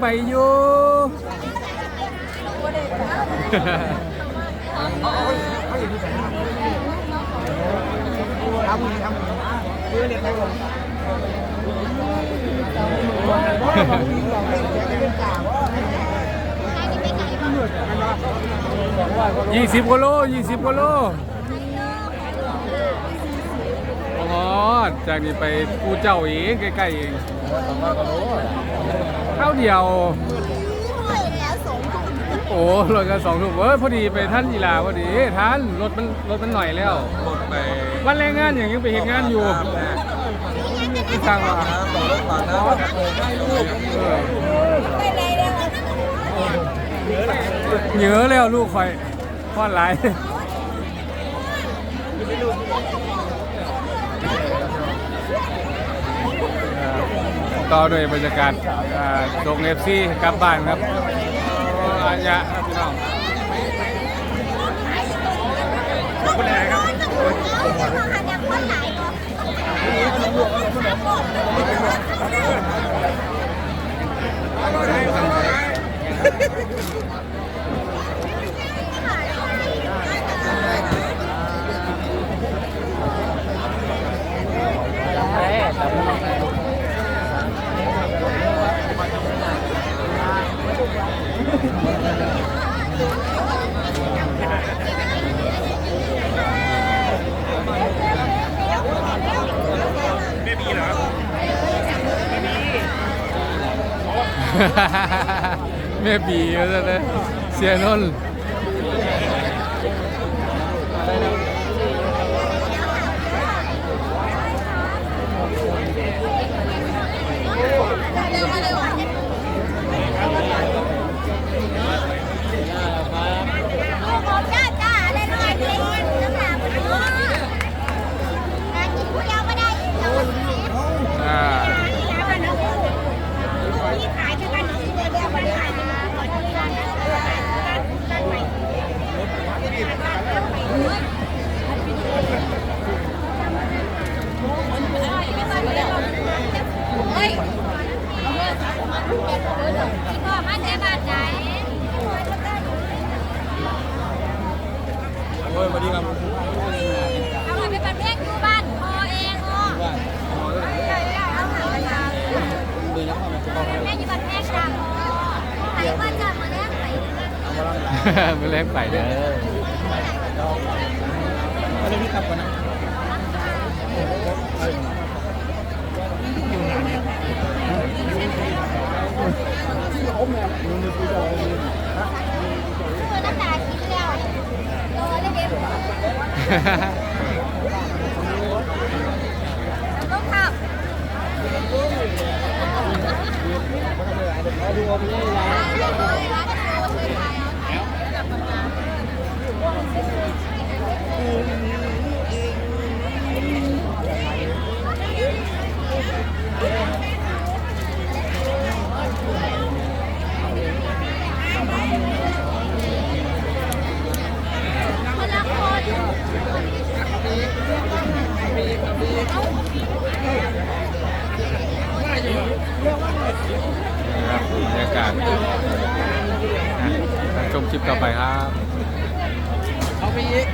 ไปอยู่ ยี่สิบกิโลยี่สิบกิโลอ๋อจากนี้ไปกูเจ้าเองใกล้ๆเอง ข้าวเดียว โอ้รถกันสองถุงเอ้ยพอดีไปท่านกีฬาพอดีท่านรถมันรถมันหน่อยแล้วรถไปวันแรงงานอย่างยังไปเห็นงานอยู่ที่ทางว่าฝากน้ำให้ลูกเออเหนือแล้วลูกคอยพอดหลายเอ่อ ต่อด้วยบรรยากาศตรงเอฟซีกลับบ้านครับโอ้อันยะครับพี่น้องแม่บีว่าซะเลยเสียนนท์ อ่าโอ้ยสวัสดีครับ เอาไปเป็นเพลงอยู่บ้านพอเองอ๋อเอาหาเวลาแม่อยู่บ้านแม่จ้าใครว่าจะมาแลกไป มาแลกไปเด้ออะไรพี่ขับก่อนนะตัวน้ำตาคิดแล้วรอได้เด็กต้องขับ นะครับบรรยากาศนะชมคลิปต่อไปครับ เอาไปอีก